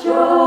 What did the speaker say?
що